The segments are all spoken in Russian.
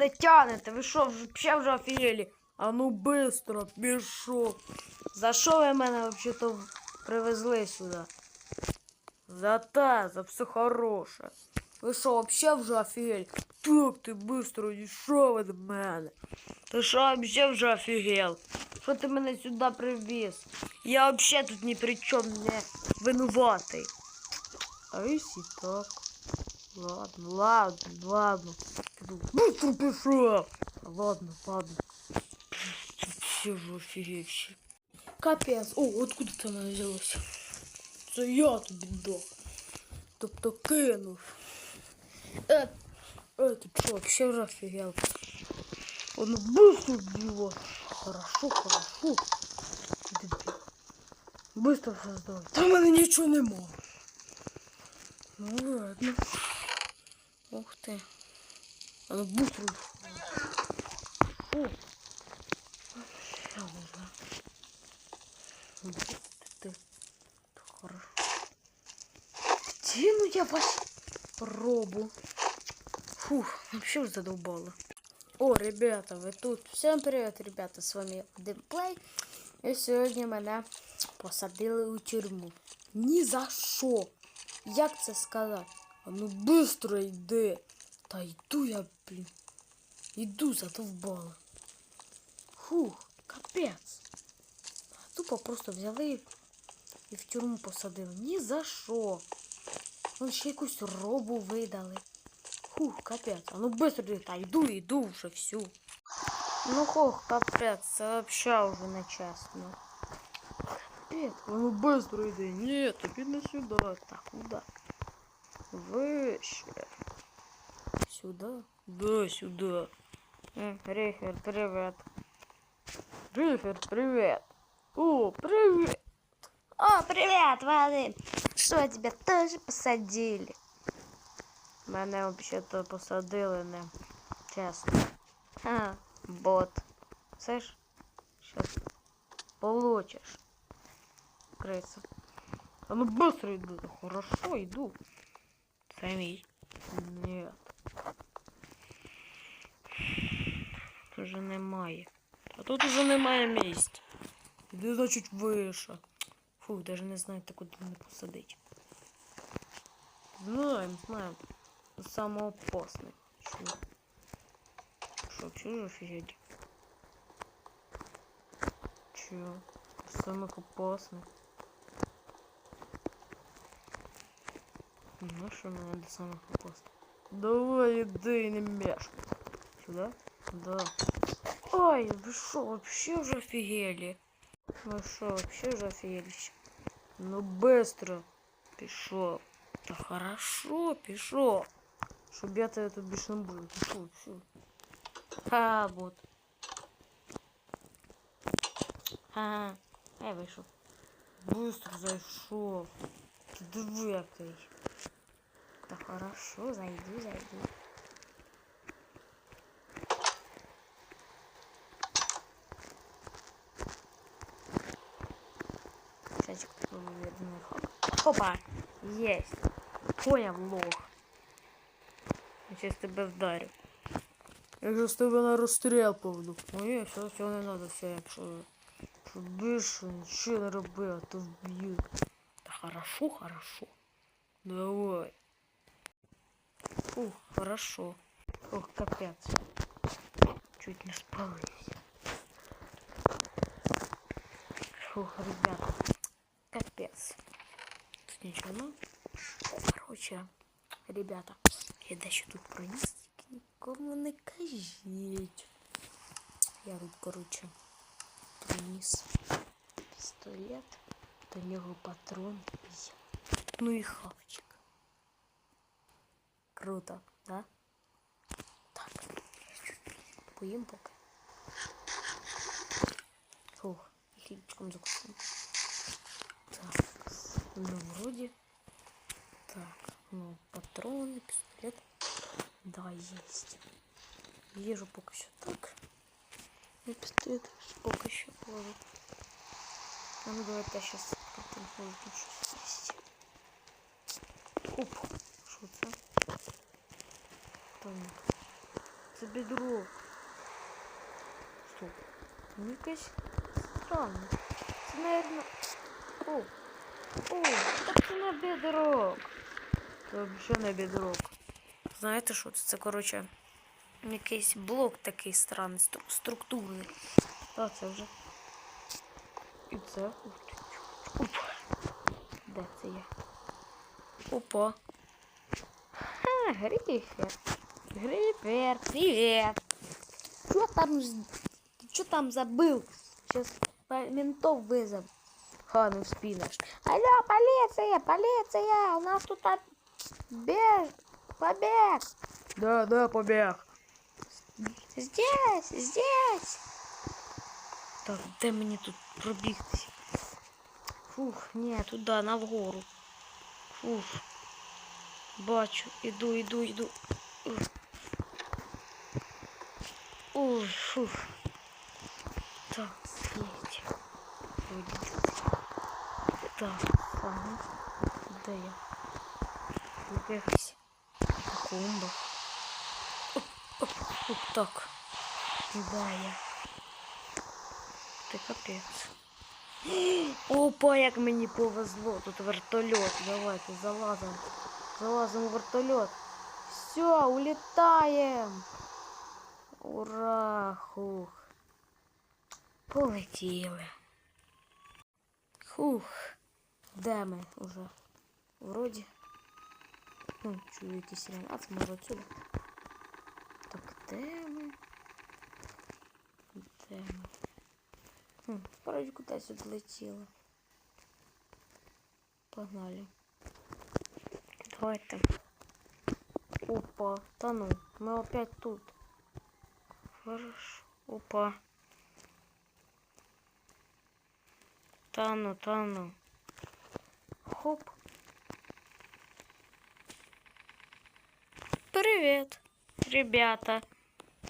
мене тянете? Ви що, вже вже офігели? А ну быстро, пішов. За що ви мене взагалі-то привезли сюди? За те, за все хороше. Ви що, вообще вже офігели? Так, ти быстро дійшов від мене. Ти що, вообще вже офігел? Що ти мене сюди привіз? Я вообще тут ні при чому не винуватий. А если так? Ладно, ладно, ладно. Иду. Быстро пішов. Ладно, ладно. Все же офигевший. Капец. О, откуда це мене взялося? Це я тобі дав. Тобто кинув. Е, е, ти що, вообще вже офігел? Он быстро бьет. Хорошо, хорошо. Дебил. Быстро создавай. Та в мене нічого нема. Ну ладно. Ух ты. А ну быстро. О. Ща уже. Ух ты, ты. Хорошо. Где ну я вас пробу? Фух, вообще уже задолбало. О, ребята, ви тут. Всем привет, ребята, з вами Демплей. І сьогодні мене посадили у тюрму. Ні за що. Як це сказати? А ну быстро йди. Та йду я, блін. Йду задовбала. Фух, капець. Тупо просто взяли і в тюрму посадили. Ні за що. Вон ще якусь робу видали. Фух, капець. А ну быстро йди. Та йду, йду вже всю. Ну хух, капець, це вообще уже не чесно. Капець, а ну быстро йди. Ні, тобі не сюди. Так, куда? Выше. Сюда? Да, сюда. Рихер, привет. Рихер, привет. О, привет. О, привет, Вадим. Что, тебя тоже посадили? Мене вообще-то посадили не чесно. А, бот. Це ж щас получиш. Крыса. А ну быстро иду. Хорошо, иду. Це уже немає. А тут уже немає місць. Іди, значить, вище. Фу, даже не знаю, так куди мене посадить. Знаем, знаем. Це саме опасне. Що? Що, чого офігеть? Чого? Самых опасных. Ну что мне до самых опасных? Давай, иди, не мешкай. Сюда? Да. Ой, вы что, вообще уже офигели? Ну что, вообще уже офигели? Ну быстро. Пішов. Та хорошо, пішов. Щоб я тебе тут більше не буду. Пішов, все. А, вот. Ага, я вийшов. Быстро зайшов. Ти диви який. Та хорошо, зайду, зайду. Часик видно. Опа! Есть. Понял, лох. Я сейчас тебе вдарю. Я сейчас тебе на розстріл поведу. Ой, все, все не надо, все, якщо щоб більше нічого не робив, а то вб'ю. Та хорошо, хорошо. Давай. Фух, хорошо. Ох, капець. Чуть не спалився. Фух, ребята. Капец. Тут ничего, ну. Короче, ребята, я дещо тут проніс, тільки нікому не кажіть. Я тут, короче, приніс пістолет, до нього патрон і... Ну і хавчик. Круто, да? Так, поїм поки. Фух, і хлібчиком закусимо. Ну вроде. Так, ну патроны, пистолет. Да, есть. Езжу пока еще так. И пистолет пока еще положу. А ну давай я сейчас как-то выключу есть. Оп, что это? Там. це бідро. Стоп. Ну якесь странно. Це, наверно. О. О, так це не бедрок. Це взагалі не бедрок. Знаєте що це? Це, коротше, якийсь блок такий странний, стру- структурний. Та це вже. І це. Ух ти, чу- Опа. Де це є? Опа. Ха, Грифер. Грифер, привет. Что там, з- что там забыл? Сейчас ментов вызов. Ха, ну спинаш. Алло, полиция, полиция, у нас тут от- беж, побег. Да, да, побег. Здесь, здесь. Так, де мені тут пробігтися? Фух, ні, туди, на вгору. Фух. Бачу, іду, іду, іду. Ух. Ой, фух. Так, есть. Так, ага. Де я? Якась катакомба. Оп, оп, оп, так. Де я? Ти капець. Опа, як мені повезло. Тут вертольот. Давайте залазимо. Залазимо в вертольот. Все, улітаємо. Ура! Хух. Полетіли. Хух. Де ми уже? Вроді. Ну, чую якісь сирени. А, це може отсюда. Так, де ми? Де ми? Хм, вроді кудись відлетіло. Погнали. Давайте. Опа, та ну, мы опять тут. Хорошо. Опа. Та ну, та ну. Хоп. Привет, ребята.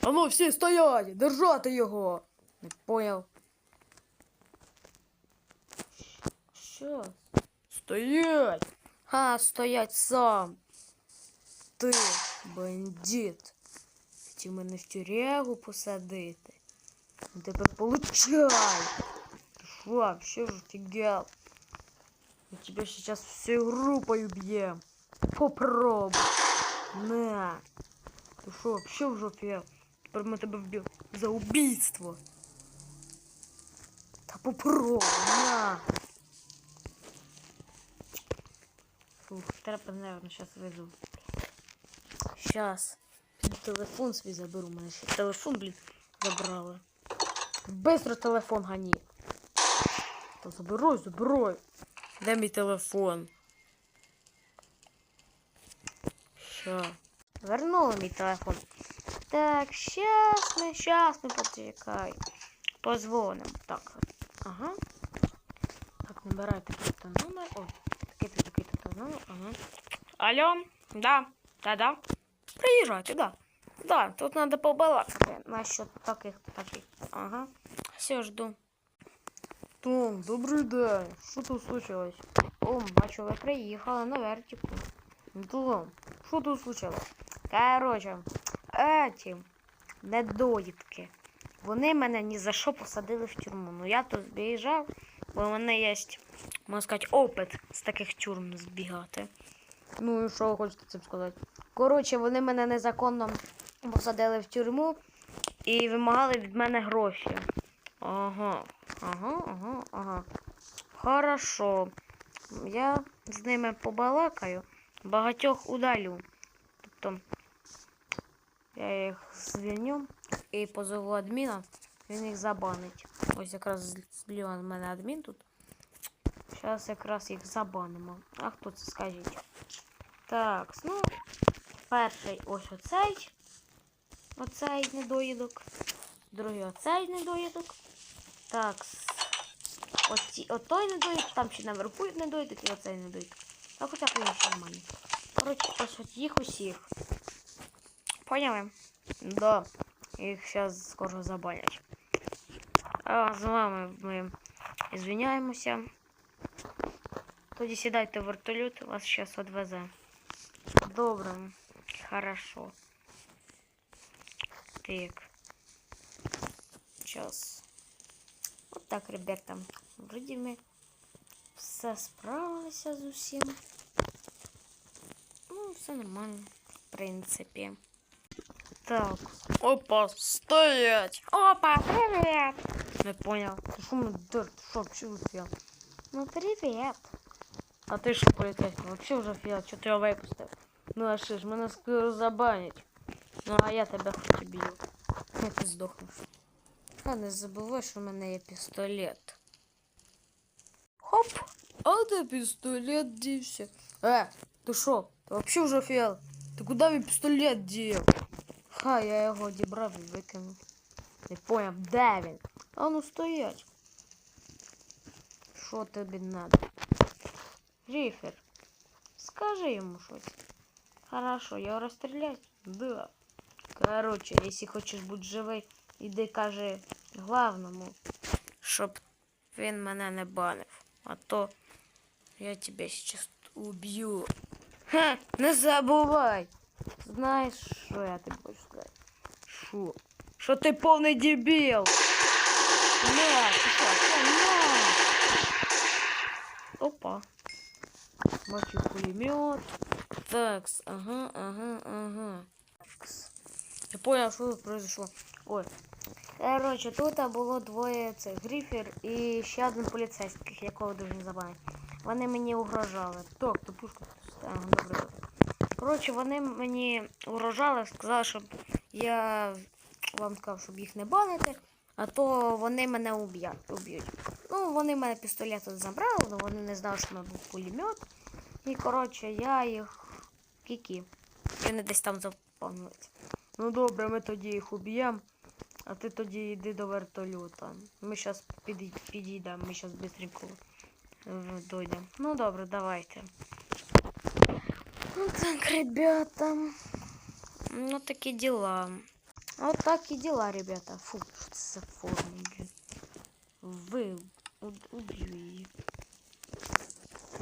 А ну всі стоять, держати його. Не понял. Що? Стоять! Ха, стоять сам. Ти, бандит. Хотів мене в тюрягу посадити. Ну, Тепер получай. Ти що, вообще ж офігел? Мы тебя сейчас всей группой убьем. Попробуй. На. Ты что, вообще в жопе? Теперь мы тебя вбьем за убийство. Да попробуй, на. Фух, треба, наверное, сейчас вызову. Сейчас. Телефон свій заберу. У мене ще телефон, блін, забрали. Быстро телефон гони. Та забирай, забирай. Де мій телефон? Що? Вернули мій телефон. Так, щас ми, щас ми почекай. Позвоним. Так. Ага. Так, набирайте просто номер. О, такий-то, такий-то номер. Ага. Алло, да, да-да. Приїжджайте, да. Да, тут надо побалакати насчет таких таких. Ага. Все, жду. Том, добрий день. Що тут случилось? Том, бачу, ви приїхали на вертику. Том, що тут случилось? Короче, еті недоїдки. Вони мене ні за що посадили в тюрму. Ну я тут збіжав, бо в мене є, можна сказати, опит з таких тюрм збігати. Ну і що хочете цим сказати? Коротше, вони мене незаконно посадили в тюрму і вимагали від мене гроші. Ага, ага, ага, ага. Хорошо. Я з ними побалакаю, багатьох удалю. Тобто я їх звільню і позову адміна, він їх забанить. Ось якраз зліва в мене адмін тут. Зараз якраз їх забанимо. А хто це скажіть? Так, ну, перший ось оцей. Оцей недоїдок. Другий оцей недоїдок. Так. Оці, отой недоїдок, там ще наверху не недоїдок і оцей недоїдок. А хоча б ще нормальний. Коротше, ось от їх усіх. Поняли? Да. Їх зараз скоро забанять. А з вами ми звиняємося. Тоді сідайте в вертольот, вас зараз відвезе. Добре, хорошо. Так. Час. От так, ребята. Вроді ми все справилися з усім. Ну, все нормально, в принципі. Так. Опа, стоять! Опа, привет! Не понял. Ты что, мы ты что, вообще успел? Ну, привет. А ты что, полицейский, вообще уже офигел, что ты его выпустил? Ну, а что ж, меня скоро забанить. Ну, а я тебя хоть убью. Ну, ти здохнеш. А не забувай, що в мене є пістолет. Хоп! А де пістолет дівся? Е, ти що? Ти вообще вже офігел? Ти куди мій пістолет дів? Ха, я його дібрав і викинув. Не поняв, де він? А ну стоять. Що тобі надо? Ріфер, скажи йому щось. Хорошо, його розстрілять? Да. Короче, если хочеш бути живий, іди кажи главному, щоб він мене не банив. А то я тебе сейчас уб'ю. Ха, не забувай. Знаєш, що я тобі хочу сказати? Що? Що ти повний дебіл? На, ти що, що, на! Опа. Бачу пулемет. Такс, ага, ага, ага. Такс. Я понял, що тут произошло. Ой. Короче, тут було двоє цих грифер і ще один поліцейських, якого дуже не забанить. Вони мені угрожали. Так, то пушка. Ага, добре. Коротше, вони мені угрожали, сказали, щоб я вам сказав, щоб їх не банити, а то вони мене уб'ють. Ну, вони мене пістолет тут забрали, але вони не знали, що в мене був пулемет. І коротше, я їх кікі. Вони десь там заповнилися. Ну добре, ми тоді їх уб'ємо. А ти тоді йди до вертольота. Ми зараз підійдемо, ми зараз швидко дойдемо. Ну добре, давайте. Ну так, ребята. Ну такі дела. Вот так и дела, ребята. Фу, что это за форма, блин. Вы уб- убью ее.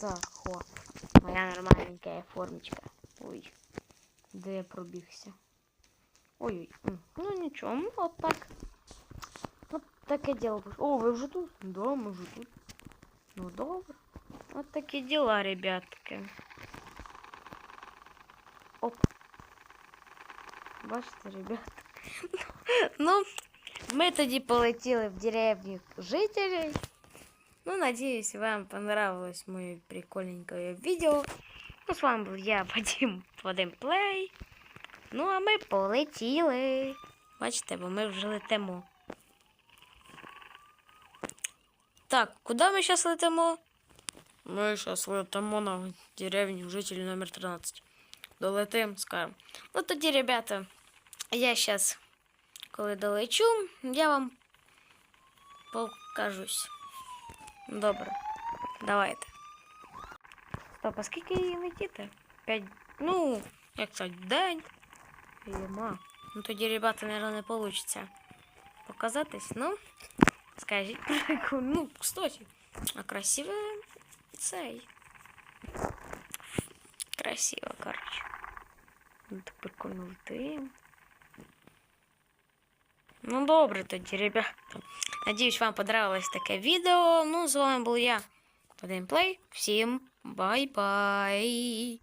Так, хо. Моя нормальненькая формочка. Ой. Де я пробігся? Ой-ой. М, Ну нічого, ну от так. От таке діло. пішло. О, ви вже тут? Да, ми вже тут. Ну добре. От такі діла, ребятки. Оп. Бачите, ребята. Ну, ми тоді полетіли в деревню жителей. Ну, надеюсь, вам понравилось моє прикольненькое видео. Ну, з вами був я, Вадим, Вадим Плей. Ну, а ми полетіли. Бачите, бо ми вже летимо. Так, куди ми зараз летимо? Ми зараз летимо на деревню жителі номер 13. Долетим, скажемо. Ну тоді, ребята, я зараз, коли долечу, я вам покажусь. Добре, давайте. Стоп, а скільки її летіти? П'ять. Ну, як це, день. Єма. Ну тоді, ребята, наверное, не получится показатись. Ну, скажіть прикол. Ну, кстати, а красивий цей. Красиво, короче. Ну, так прикольно летим. Ну, добре тоді, ребята. Надіюсь, вам понравилось таке відео. Ну, з вами був я, Вадим Плей. Всім бай-бай.